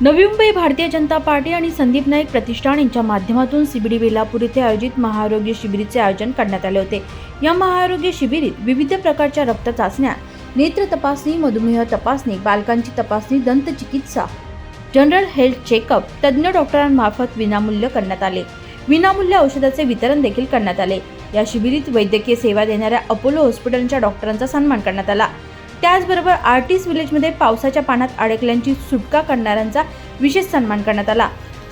Navi Mumbai Bharatiya Janata party आणि संदीप नाईक प्रतिष्ठान यांच्या माध्यमातून सीबीडी बेलापूर येथे आयोजित महाआरोग्य शिबिराचे आयोजन करण्यात आले होते. या महाआरोग्य शिबिरीत विविध प्रकारच्या रक्त चाचण्या नेत्र तपासणी मधुमेह तपासणी बालकांची तपासणी दंत चिकित्सा जनरल हेल्थ चेकअप तज्ज्ञ डॉक्टरांमार्फत विनामूल्य करण्यात आले. विनामूल्य औषधाचे वितरण देखील करण्यात आले. या शिबिरीत वैद्यकीय सेवा देणाऱ्या अपोलो हॉस्पिटलच्या डॉक्टरांचा सन्मान करण्यात आला. त्याचबरोबर आर्टिस्ट विलेजमध्ये पावसाच्या पाण्यात अडकल्यांची सुटका करणाऱ्यांचा विशेष सन्मान करण्यात आला.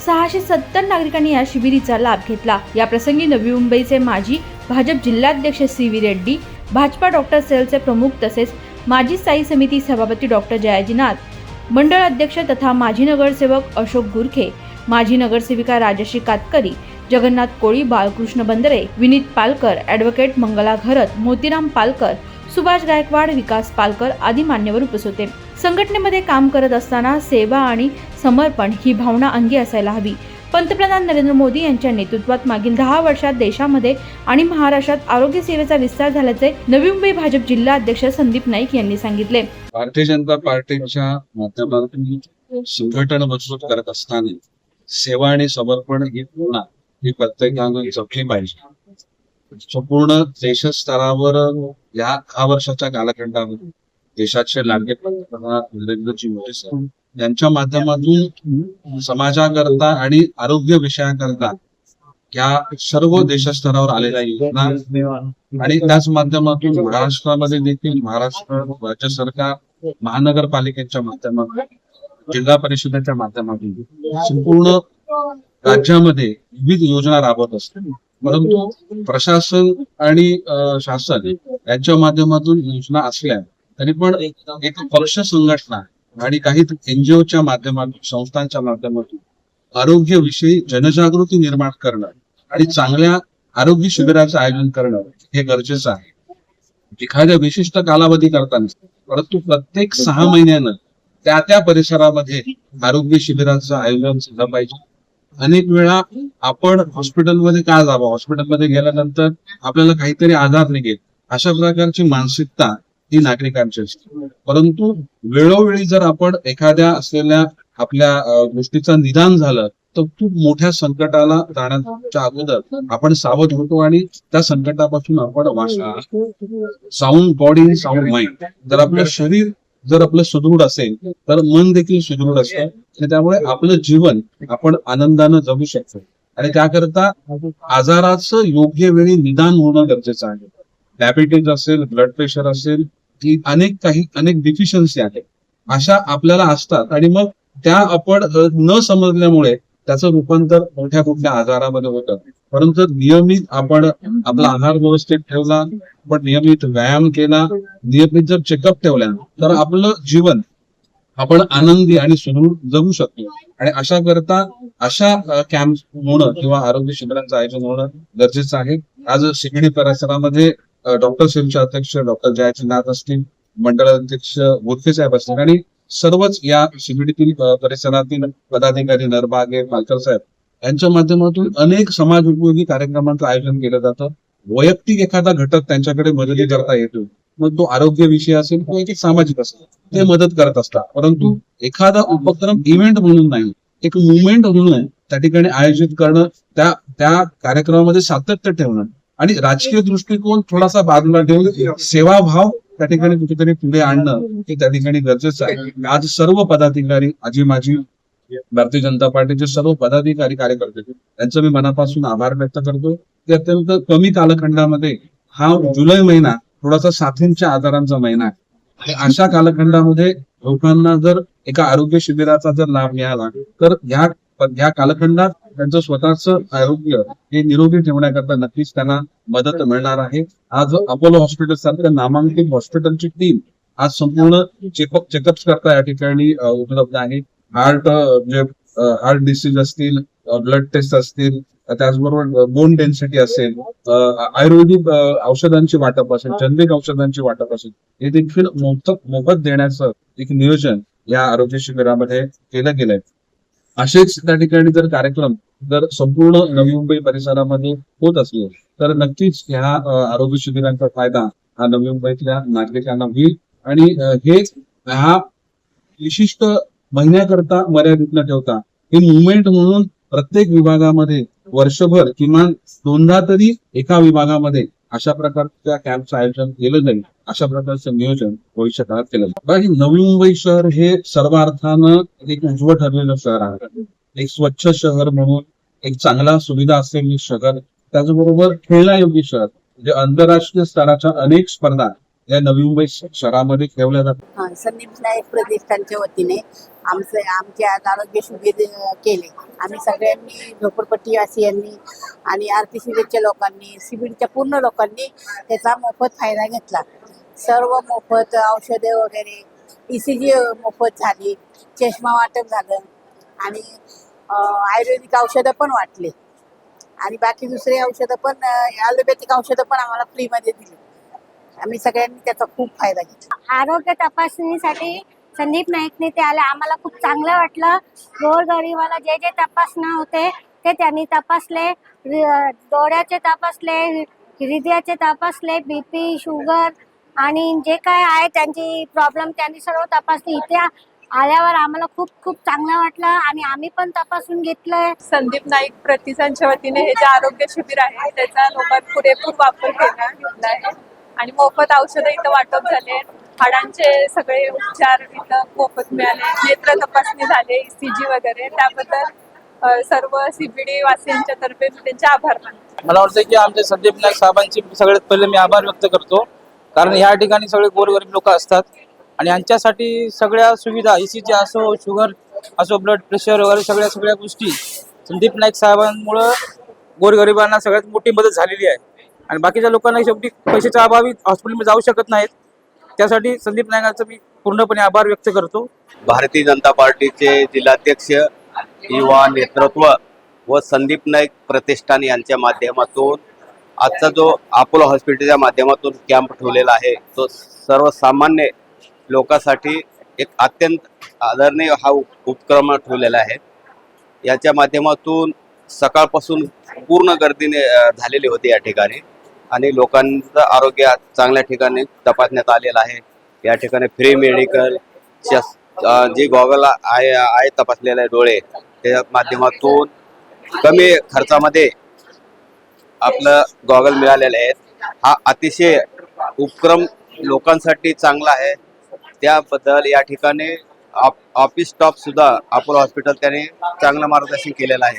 सहाशे सत्तर नागरिकांनी या शिबिरीचा लाभ घेतला. या प्रसंगी नवी मुंबईचे माजी भाजप जिल्हाध्यक्ष C V Reddy Bhajapa doctor सेलचे प्रमुख तसेच माजी स्थायी समिती सभापती डॉक्टर जयाजीनाथ मंडळ अध्यक्ष तथा माजी नगरसेवक अशोक गुरखे माजी नगरसेविका राजश्री कातकरी जगन्नाथ कोळी बाळकृष्ण बंदरे विनीत पालकर ॲडव्होकेट मंगला घरत मोतीराम पालकर सुभाष गायकवाड विकास पालकर आदी मान्यवर उपस्थित होते. संघटनेमध्ये काम करत असताना सेवा आणि समर्पण ही भावना अंगी असायला हवी. पंतप्रधान नरेंद्र मोदी यांच्या नेतृत्वात मागील दहा वर्षात देशामध्ये आणि महाराष्ट्रात आरोग्य सेवेचा विस्तार झाल्याचे नवी मुंबई भाजप जिल्हा अध्यक्ष संदीप नाईक यांनी सांगितले. भारतीय जनता पार्टीच्या माध्यमातून संघटन मजबूत करत असताना सेवा आणि समर्पण ही भावना ही प्रत्येकानं जपली पाहिजे. संपूर्ण देशस्तरावर या दहा वर्षाच्या कालखंडामध्ये देशाचे लाडके पंतप्रधान नरेंद्रजी मोदी साहेब यांच्या माध्यमातून समाजाकरता आणि आरोग्य विषयाकरता या सर्व देशस्तरावर आलेल्या योजना आणि त्याच माध्यमातून महाराष्ट्रामध्ये देखील महाराष्ट्र राज्य सरकार महानगरपालिकेच्या माध्यमातून जिल्हा परिषदेच्या माध्यमातून संपूर्ण राज्यामध्ये विविध योजना राबवत असते परंतु प्रशासन आणि शासन यांच्या माध्यमातून योजना असल्या तरी पण एक पक्ष संघटना आणि काही एनजीओच्या माध्यमातून संस्थांच्या माध्यमातून आरोग्यविषयी जनजागृती निर्माण करणं आणि चांगल्या आरोग्य शिबिराचं आयोजन करणं हे गरजेचं आहे. एखाद्या विशिष्ट कालावधी करताना परंतु प्रत्येक सहा महिन्यानं त्या त्या परिसरामध्ये आरोग्य शिबिराचं आयोजन झालं पाहिजे. अनेक वेळा आपण हॉस्पिटलमध्ये का जावं? हॉस्पिटलमध्ये गेल्यानंतर आपल्याला काहीतरी आधार निघेल. अशा प्रकारची मानसिकता ही नागरिकांची असते. परंतु वेळोवेळी जर आपण एखाद्या असलेल्या आपल्या गोष्टीचं निदान झालं तर खूप मोठ्या संकटाला जाण्याच्या अगोदर आपण सावध होतो आणि त्या संकटापासून आपण साऊंड बॉडी साऊंड माइंड. जर आपलं शरीर जर आपलं सुदृढ असेल तर मन देखील सुदृढ असतं. आणि त्यामुळे आपलं जीवन आपण आनंदानं जगू शकतो. आणि त्याकरता आजाराचं योग्य वेळी निदान होणं गरजेचं आहे. डायबिटीज असेल ब्लड प्रेशर असेल की अनेक काही अनेक डिफिशियन्सी आहेत. अशा आपल्याला असतात. आणि मग त्या आपण न समजल्यामुळे त्याचं रूपांतर मोठ्या मोठ्या आजारामध्ये होतं. परंतु नियमित आपण आपला आहार व्यवस्थित ठेवला आपण नियमित व्यायाम केला नियमित जर चेकअप ठेवल्या तर आपलं जीवन आपण आनंदी आणि सुदृढ जगू शकतो. आणि अशा करता अशा कॅम्प होणं किंवा आरोग्य शिबिरांचं आयोजन होणं गरजेचं आहे. आज शिगडी परिसरामध्ये डॉक्टर सेलचे अध्यक्ष डॉक्टर जयाची नाथ असतील मंडळ अध्यक्ष गोडके साहेब असतील आणि सर्वच या शिबिडीतील अ, परिसरातील पदाधिकारी नरबागे पालकर साहेब यांच्या माध्यमातून अनेक समाज उपयोगी कार्यक्रमांचं आयोजन केलं जातं. वैयक्तिक एखादा घटक त्यांच्याकडे मदती करता येतो. मग तो आरोग्य विषय असेल किंवा एक सामाजिक असेल ते मदत करत असतात. परंतु एखादा उपक्रम इव्हेंट म्हणून नाही एक मुवमेंट म्हणून त्या ठिकाणी आयोजित करणं त्या त्या कार्यक्रमामध्ये सातत्य ठेवणं. आणि राजकीय दृष्टिकोन थोडासा बाजूला ठेवून सेवाभाव त्या ठिकाणी कुठेतरी पुढे आणणं हे त्या ठिकाणी गरजेचं आहे. आज सर्व पदाधिकारी आजी माजी भारतीय जनता पार्टीचे सर्व पदाधिकारी कार्यकर्ते त्यांचं मी मनापासून आभार व्यक्त करतो की अत्यंत कमी कालखंडामध्ये हा जुलै महिना थोडासा साथींच्या आजारांचा महिना आहे. अशा कालखंडामध्ये लोकांना जर एका आरोग्य शिबिराचा जर लाभ मिळाला तर ह्या ह्या कालखंडात त्यांचं स्वतःच आरोग्य हे निरोगी ठेवण्याकरता नक्कीच त्यांना मदत मिळणार आहे. आज अपोलो हॉस्पिटल सारख्या नामांकित हॉस्पिटलची टीम आज संपूर्ण चेकअप चेकअप करता या ठिकाणी उपलब्ध आहे. हार्ट म्हणजे हार्ट डिसीज असतील ब्लड टेस्ट असतील त्याचबरोबर बोन डेन्सिटी असेल आयुर्वेदिक औषधांची वाटप असेल जैविक औषधांची वाटप असेल हे देखील मोफत मोफत देण्याचं एक नियोजन या आरोग्य शिबिरामध्ये केलं गेलंय. असेच त्या ठिकाणी जर कार्यक्रम जर संपूर्ण नवी मुंबई परिसरामध्ये होत असले तर नक्कीच ह्या आरोग्य शिबिरांचा फायदा हा नवी मुंबईतल्या नागरिकांना होईल. आणि हे हा विशिष्ट महिन्याकरता मर्यादित न ठेवता. हे मुवमेंट म्हणून प्रत्येक विभागामध्ये वर्षभर किमान दोनदा तरी एका विभागामध्ये अशा प्रकारच्या कॅम्पचं आयोजन केलं जाईल. अशा प्रकारचं नियोजन भविष्य काळात केलं जाईल. नवी मुंबई शहर हे सर्व अर्थानं एक उज्ज्वल ठरलेलं शहर आहे. एक स्वच्छ शहर म्हणून एक चांगला सुविधा असलेली शहर. त्याचबरोबर खेळण्यायोग्य शहर. म्हणजे आंतरराष्ट्रीय स्तराच्या अनेक स्पर्धा या नवी मुंबई शहरामध्ये खेळल्या जातात. संदीप नाईक प्रतिष्ठानच्या वतीने आमचे आमचे आज आरोग्य शिबिर केले. आम्ही सगळ्यांनी झोपडपट्टीवासियांनी आणि आरती शिबिरच्या लोकांनी शिबिरच्या पूर्ण लोकांनी त्याचा मोफत फायदा घेतला. सर्व मोफत औषधे वगैरे ई सी जी मोफत झाली चष्मा वाटप झालं आणि आयुर्वेदिक औषधं पण वाटले. आणि बाकी दुसरे औषधं पण ॲलोपॅथिक औषधं पण आम्हाला फ्रीमध्ये दिली. आम्ही सगळ्यांनी त्याचा खूप फायदा घेतला. आरोग्य तपासणीसाठी संदीप नाईकने ते आले. आम्हाला खूप चांगलं वाटलं. गोरगरिबाला जे जे तपासणं होते ते त्यांनी तपासले. डोळ्याचे तपासले हृदयाचे तपासले बीपी शुगर आणि जे काय आहे त्यांची प्रॉब्लेम त्यांनी सर्व तपासले. इथे आल्यावर आम्हाला खूप खूप चांगलं वाटलं आणि आम्ही पण तपासून घेतलंय. संदीप नाईक प्रतिसांच्या वतीने हे जे आरोग्य शिबिर आहे त्याचा लोकांत पुरेपूर वापर केला. घेतला आहे आणि मोफत औषधं इथं वाटप झाले. हाडांचे सगळे उपचार इथं मोफत मिळाले. नेत्र तपासणी झाले ईसीजी वगैरे. त्याबद्दल सर्व सीबीडी वासियांच्या तर्फे मी त्यांचे आभार मानतो. मला वाटतं की आमच्या संदीप नाईक साहेबांची सगळ्यात पहिले मी आभार व्यक्त करतो. कारण ह्या ठिकाणी सगळे गोरगरीब लोक असतात. आणि यांच्यासाठी सगळ्या सुविधा ईसीजी असो शुगर असो ब्लड प्रेशर वगैरे सगळ्या सगळ्या गोष्टी संदीप नाईक साहेबांमुळं गोरगरिबांना सगळ्यात मोठी मदत झालेली आहे. आणि बाकीच्या लोकांना शेवटी पैशाच्या अभावी हॉस्पिटलमध्ये जाऊ शकत नाहीत. त्यासाठी संदीप नायकांचा मी पूर्णपणे आभार व्यक्त करतो. भारतीय जनता पार्टीचे जिल्हाध्यक्ष युवा नेतृत्व व संदीप नाईक प्रतिष्ठान यांच्या माध्यमातून आजचा जो अपोलो हॉस्पिटलच्या माध्यमातून कॅम्प ठेवलेला आहे तो सर्वसामान्य लोकांसाठी एक अत्यंत आदरणीय हा उपक्रम ठेवलेला आहे. याच्या माध्यमातून सकाळपासून पूर्ण गर्दीने झालेली होती या ठिकाणी. आणि लोकांचं आरोग्य चांगल्या ठिकाणी तपासण्यात आलेलं आहे. या ठिकाणी फ्री मेडिकल शस जे गॉगल आहे आहे तपासलेले डोळे त्या माध्यमातून कमी खर्चामध्ये आपलं गॉगल मिळालेले आहेत हा अतिशय उपक्रम लोकांसाठी चांगला आहे. त्याबद्दल या ठिकाणी ऑफ- ऑफिस स्टॉप सुद्धा अपोलो हॉस्पिटल त्याने चांगलं मार्गदर्शन केलेलं आहे.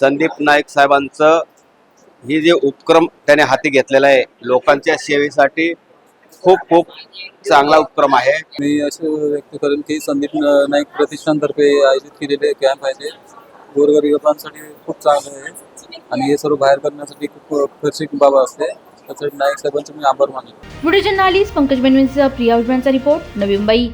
संदीप नाईक साहेबांचं ही जे उपक्रम त्याने हाती घेतलेला आहे लोकांच्या सेवेसाठी खूप खूप चांगला उपक्रम आहे. मी असं व्यक्त करेन की संदीप नाईक प्रतिष्ठानतर्फे आयोजित केलेले कॅम्प आहे ते. गोरगरिबांसाठी खूप चांगलं आहे. आणि हे सर्व बाहेर करण्यासाठी खूप खर्चिक बाब असते. त्यासाठी नाईक साहेबांचे मी आभार मानतो व्हिडिओ जर्नालिस्ट पंकज बनवेंचा प्रिया उजव्यांचा रिपोर्ट नवी मुंबई.